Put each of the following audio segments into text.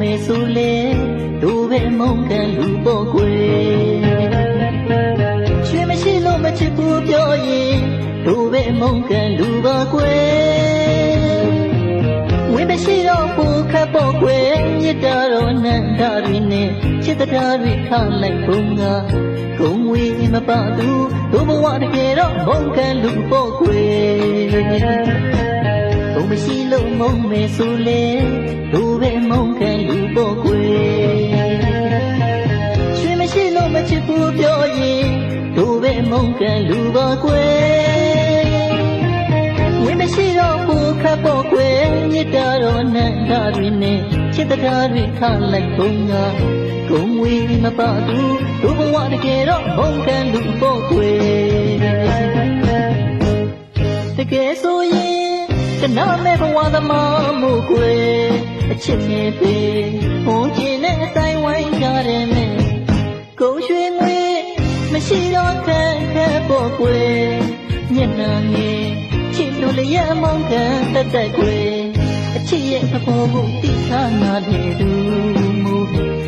မယ်ဆိုလေတို့ပဲမုန်းကန်လူပေါ့ကွယ်ရွှေမရှိလို့မချစ်ဘူးပြောရင်တို့ပဲမုန်းကန်လူပါကွယ်ဝိမရှိတော့ဘူးခတ်ပေါ့ကွယ်မြစ်တာတော့နန္တာတွေနဲ့ချစ်တရားတွေထားလိုက်ဘုံကကုံဝေးမပါသူတို့ဘဝတကယ်တော့မုန်းကန်လူပေါ့ကွယ် ဘုံမရှိလို့မုံမယ်ဆိုလေတို့ပဲမုံခံလူပေါ့ကွယ်ရွှေမရှိလို့မချစ်ဘူးပြောရင်တို့ပဲမုံခံလူပါကွယ်ဝင်းမရှိတော့ဘူးခတ်ပေါ့ကွယ်မြစ်တာတော့နန္တာတွေနဲ့ချစ်တရားတွေထားလိုက်ဘုံကကုံဝေးမပါသူတို့ဘဝတကယ်တော့မုံခံလူပေါ့ကွယ်တကယ်ဆိုရင် ကနာမဲ့ဘဝသမားမှုကွယ်အချစ်မြဲပေဟိုကျင်တဲ့အတိုင်းဝိုင်းကြတယ်မဲ့ကိုရွှေငွေမရှိတော့ခက်ခက်ပေါ်ကွယ်ညနာငယ်ချစ်လို့လျက်မောင်းကန်တက်တက်ကွယ်အချစ်ရဲ့သဘောကိုသိထားနာတယ်သူမူရှင်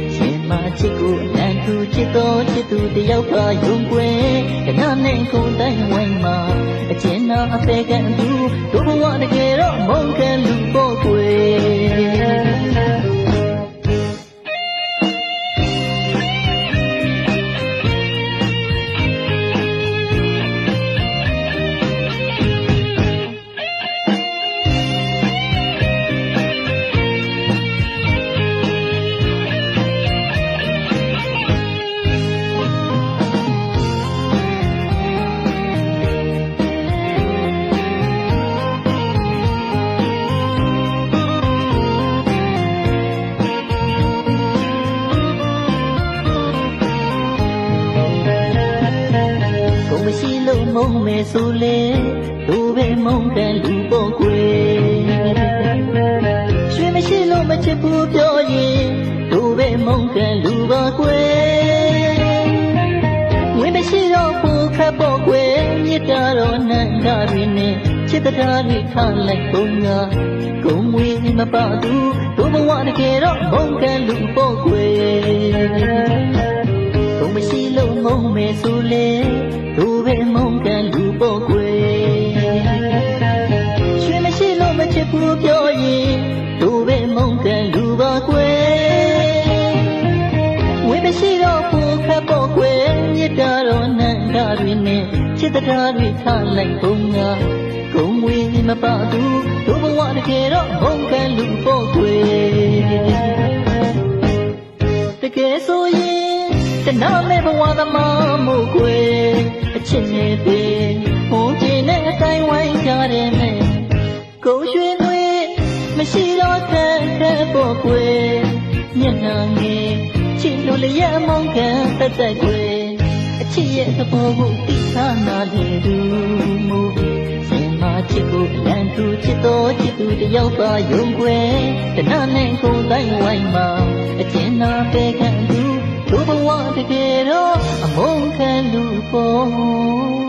မချစ်ကိုအလံသူချစ်တော်ချစ်သူတယောက်ကယုံကွယ်ကနာနဲ့ကိုယ်တိုင်းဝိုင်းမှာအကျဉ်းနာအပေကန်သူတို့ဘဝတကယ်တော့မုန်းက မရှိလို့မုန်းမယ်ဆိုလေတို့ပဲမုန်းကန်လူပေါ့ကွယ်ရွှေမရှိလို့မချစ်ဘူးပြောရင်တို့ပဲမုန်းကန်လူပါကွယ်ဝင်းမရှိတော့ဘူးခတ်ပေါ့ကွယ်မြစ်တာတော့နန္ဒတွေနဲ့ချစ်တရားတွေထားလိုက်ဘုံကကုံဝေးမပါသူတို့ဘဝတကယ်တော့မုန်းကန်လူပေါ့ကွယ်ဘုံမရှိလို့မုံမယ်ဆိုလေ တို့ပဲမုံကန်လူပေါ့ကွယ်ရွှေမရှိလို့မချစ်ဘူးပြောရင်တို့ပဲမုံကန်လူပါကွယ်ဝိမရှိတော့ဘူးခတ်ပေါ့ကွယ်မြစ်တာတော့နန္တာတွေနဲ့ချစ်တရားတွေထားလိုက်ဘုံကကုံဝေးမပါသူတို့ဘဝတကယ်တော့မုံကန်လူပေါ့ကွယ်တကယ်ဆိုရင်တနာမဲ့ဘဝသမားမှုကွယ် အချစ်နဲ့ပေဟိုကျင်တဲ့အတိုင်းဝိုင်းကြတယ်မဲ့ကိုရွှေငွေမရှိတော့တဲ့တဲ့ပေါ်ကွယ်မျက်နှာငယ်ချစ်လို့လျက်မောင်းခံတက်တက်ကွယ်အချစ်ရဲ့သဘောကိုသိထားနာလေသူမူစင်မချစ်ကိုအလံသူချစ်တော်ချစ်သူတယောက်ပါယုံကွယ်တနာနဲ့ကိုယ်တိုင်းဝိုင်းမှာအကျဉ်းနာပေခံသူတို့ဘဝတကယ်တော့အမု န်းခံလူပေါ်